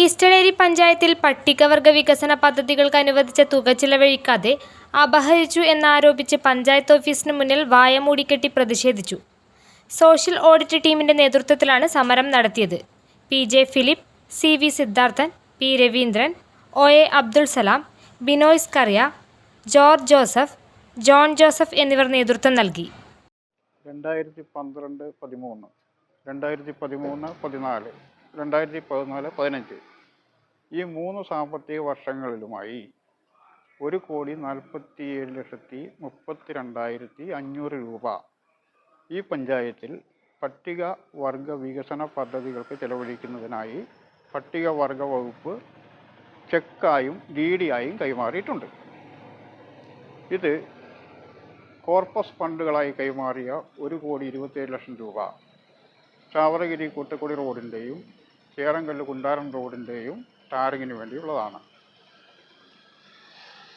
ഈസ്റ്റളേരി പഞ്ചായത്തിൽ പട്ടികവർഗ വികസന പദ്ധതികൾക്ക് അനുവദിച്ച തുക ചിലവഴിക്കാതെ അപഹരിച്ചു എന്നാരോപിച്ച് പഞ്ചായത്ത് ഓഫീസിന് മുന്നിൽ വായമൂടിക്കെട്ടി പ്രതിഷേധിച്ചു. സോഷ്യൽ ഓഡിറ്റ് ടീമിന്റെ നേതൃത്വത്തിലാണ് സമരം നടത്തിയത്. P. J. Philip, C. V. Sidharthan, P. Raveendran, O. A. Abdul Salam, Binoy Skaria, George Joseph, John Joseph എന്നിവർ നേതൃത്വം നൽകി. രണ്ടായിരത്തി പന്ത്രണ്ട് പതിമൂന്ന് രണ്ടായിരത്തി പതിമൂന്ന് പതിനാല് രണ്ടായിരത്തി പതിനാല് പതിനഞ്ച്. ഈ മൂന്ന് സാമ്പത്തിക വർഷങ്ങളിലുമായി ഒരു കോടി നാൽപ്പത്തിയേഴ് ലക്ഷത്തി മുപ്പത്തി രണ്ടായിരത്തി അഞ്ഞൂറ് രൂപ. ഈ പഞ്ചായത്തിൽ പട്ടിക വർഗ വികസന പദ്ധതികൾക്ക് ചെലവഴിക്കുന്നതിനായി പട്ടിക വർഗ വകുപ്പ് ചെക്കായും ഡി ഡിയായും കൈമാറിയിട്ടുണ്ട്. ഇത് കോർപ്പസ് ഫണ്ടുകളായി കൈമാറിയ ഒരു കോടി ഇരുപത്തിയേഴ് ലക്ഷം രൂപ. ചാവറഗിരി കൂട്ടക്കുടി റോഡിന്റെയും ചേറങ്കല്ല് കുണ്ടാരം റോഡിന്റെയും ടാറിങ്ങിന് വേണ്ടിയുള്ളതാണ്.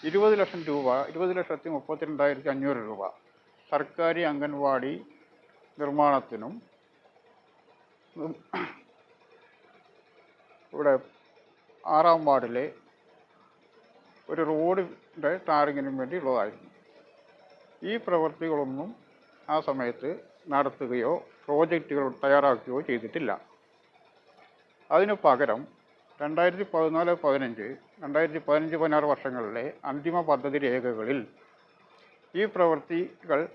ഇരുപത് ലക്ഷം രൂപ ഇരുപത് ലക്ഷത്തി മുപ്പത്തി രണ്ടായിരത്തി അഞ്ഞൂറ് രൂപ സർക്കാരി അംഗൻവാടി നിർമ്മാണത്തിനും ഇവിടെ ആറാം വാർഡിലെ ഒരു റോഡിന്റെ ടാറിങ്ങിനും വേണ്ടിയുള്ളതായിരുന്നു. ഈ പ്രവൃത്തികളൊന്നും ആ സമയത്ത് നടത്തുകയോ പ്രോജക്റ്റുകൾ തയ്യാറാക്കുകയോ ചെയ്തിട്ടില്ല. അതിനു പകരം രണ്ടായിരത്തി പതിനാല് പതിനഞ്ച് രണ്ടായിരത്തി പതിനഞ്ച് പതിനാറ് വർഷങ്ങളിലെ അന്തിമ പദ്ധതി രേഖകളിൽ ഈ പ്രവൃത്തികൾ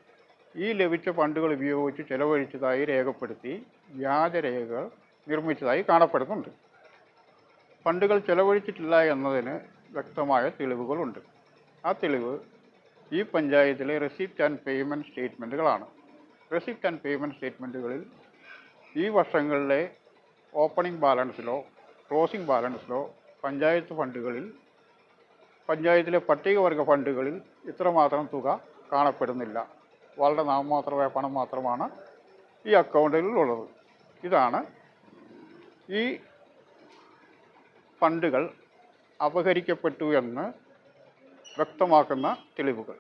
ഈ ലഭിച്ച ഫണ്ടുകൾ ഉപയോഗിച്ച് ചെലവഴിച്ചതായി രേഖപ്പെടുത്തി വ്യാജരേഖകൾ നിർമ്മിച്ചതായി കാണപ്പെടുന്നുണ്ട്. ഫണ്ടുകൾ ചെലവഴിച്ചിട്ടില്ല എന്നതിന് വ്യക്തമായ തെളിവുകളുണ്ട്. ആ തെളിവ് ഈ പഞ്ചായത്തിലെ റെസിപ്റ്റ് ആൻഡ് പേയ്മെന്റ് സ്റ്റേറ്റ്മെന്റുകളാണ് റെസിപ്റ്റ് ആൻഡ് പേയ്മെന്റ് സ്റ്റേറ്റ്മെന്റുകളിൽ ഈ വർഷങ്ങളിലെ ഓപ്പണിംഗ് ബാലൻസിലോ ക്ലോസിംഗ് ബാലൻസിലോ പഞ്ചായത്ത് ഫണ്ടുകളിൽ പഞ്ചായത്തിലെ പട്ടികവർഗ ഫണ്ടുകളിൽ ഇത്രമാത്രം തുക കാണപ്പെടുന്നില്ല. വളരെ നാമമാത്രമായ പണം മാത്രമാണ് ഈ അക്കൗണ്ടുകളിൽ ഉള്ളത്. ഇതാണ് ഈ ഫണ്ടുകൾ അപഹരിക്കപ്പെട്ടു എന്ന് വ്യക്തമാക്കുന്ന തെളിവുകൾ.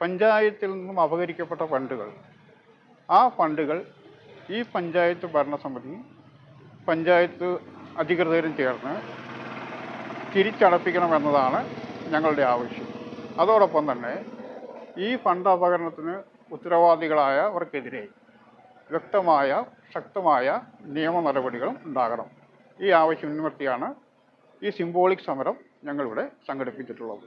പഞ്ചായത്തിൽ നിന്നും അപഹരിക്കപ്പെട്ട ഫണ്ടുകൾ ആ ഫണ്ടുകൾ ഈ പഞ്ചായത്ത് ഭരണസമിതി പഞ്ചായത്ത് അധികൃതരും ചേർന്ന് തിരിച്ചടപ്പിക്കണമെന്നതാണ് ഞങ്ങളുടെ ആവശ്യം. അതോടൊപ്പം തന്നെ ഈ ഫണ്ട് അപകടത്തിന് ഉത്തരവാദികളായവർക്കെതിരെ വ്യക്തമായ ശക്തമായ നിയമ നടപടികളും ഉണ്ടാകണം. ഈ ആവശ്യം മുൻനിർത്തിയാണ് ഈ സിംബോളിക് സമരം ഞങ്ങളിവിടെ സംഘടിപ്പിച്ചിട്ടുള്ളത്.